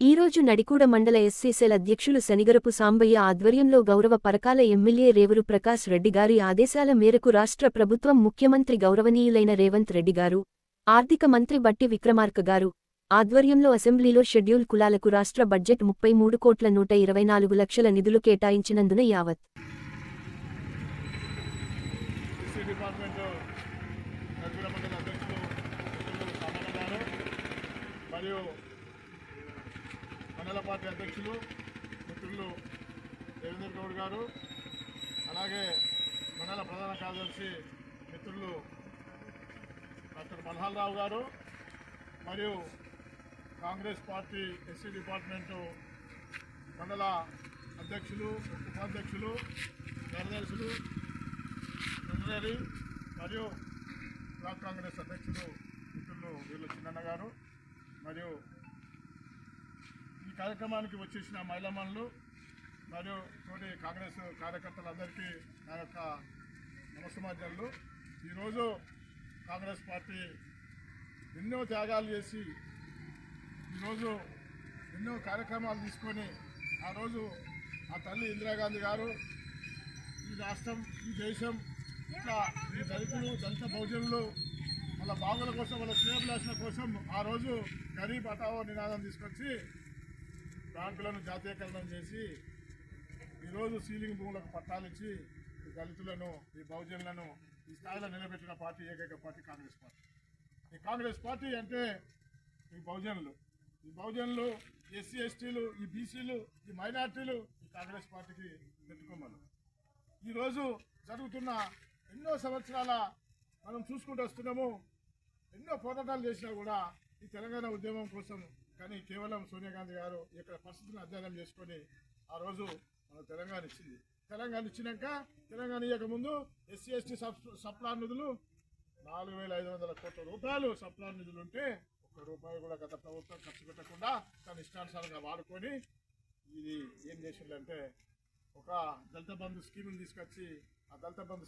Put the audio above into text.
ఈరోజు నడికూడ మండల ఎస్సీసెల్ అధ్యక్షులు శనిగరపు సాంబయ్య ఆధ్వర్యంలో గౌరవ పరకాల ఎమ్మెల్యే రేవురు ప్రకాష్ రెడ్డి గారి ఆదేశాల మేరకు రాష్ట్ర ప్రభుత్వం ముఖ్యమంత్రి గౌరవనీయులైన రేవంత్ రెడ్డి గారు ఆర్థిక మంత్రి బట్టి విక్రమార్క గారు ఆధ్వర్యంలో అసెంబ్లీలో షెడ్యూల్ కులాలకు రాష్ట్ర బడ్జెట్ ముప్పై మూడు కోట్ల నూట ఇరవై నాలుగు లక్షల నిధులు కేటాయించినందున యావత్. మరియు డిపార్ట్మెంట్ నగర మండల అధ్యక్షులు మిత్రులు సామన్న గారు మరియు మండల పార్టీ అధ్యక్షులు మిత్రులు దేవేందర్ గౌడ్ గారు అలాగే మండల ప్రధాన కార్యదర్శి మిత్రులు డాక్టర్ మల్హాల్ రావు గారు మరియు కాంగ్రెస్ పార్టీ ఎస్సీ డిపార్ట్మెంటు మండల అధ్యక్షులు ఉపాధ్యక్షులు కార్యదర్శులు సెక్రటరీ మరియు బ్లాక్ కాంగ్రెస్ అధ్యక్షులు మిత్రులు వీళ్ళు చిన్నన్న గారు మరియు కార్యక్రమానికి వచ్చేసిన మహిళామణులు మరియు తోటి కాంగ్రెస్ కార్యకర్తలందరికీ నా యొక్క నమస్సమాజాలు ఈరోజు కాంగ్రెస్ పార్టీ ఎన్నో త్యాగాలు చేసి ఈరోజు ఎన్నో కార్యక్రమాలు తీసుకొని ఆ రోజు ఆ తల్లి ఇందిరాగాంధీ గారు ఈ రాష్ట్రం ఈ దేశం ఇట్లా ఈ దళితులు దళిత బహుజనులు వాళ్ళ బాగుల కోసం వాళ్ళ శ్రేయభిలాషల కోసం ఆ రోజు గరీబ్ హటావో నినాదం తీసుకొచ్చి బ్యాంకులను జాతీయకరణం చేసి ఈరోజు సీలింగ్ భూములకు పట్టాలిచ్చి ఈ దళితులను ఈ బహుజనులను ఈ స్థాయిలో నిలబెట్టిన పార్టీ ఏకైక పార్టీ కాంగ్రెస్ పార్టీ. ఈ కాంగ్రెస్ పార్టీ అంటే ఈ బహుజనులు. ఈ బహుజనులు ఎస్సీ ఎస్టీలు ఈ బీసీలు ఈ మైనార్టీలు ఈ కాంగ్రెస్ పార్టీకి పెట్టుకోమని. ఈరోజు జరుగుతున్న ఎన్నో సంవత్సరాల మనం చూసుకుంటూ వస్తున్నాము ఎన్నో పోరాటాలు చేసినా కూడా ఈ తెలంగాణ ఉద్యమం కోసం కానీ కేవలం సోనియా గాంధీ గారు ఇక్కడ పరిస్థితిని అధ్యయనం చేసుకొని ఆ రోజు మన తెలంగాణ ఇచ్చింది. తెలంగాణ ఇచ్చినాక తెలంగాణ ఇవ్వకముందు ఎస్సీ ఎస్టీ సబ్ సప్లాన్ నిధులు నాలుగు వేల ఐదు వందల కోట్ల రూపాయలు సప్లాన్ నిధులు ఉంటే ఒక్క రూపాయి కూడా గత ప్రభుత్వం ఖర్చు పెట్టకుండా తన ఇష్టానుసారంగా వాడుకొని ఇది ఏం చేసిందంటే ఒక దళిత బంధు స్కీమ్ని తీసుకొచ్చి ఆ దళిత బంధు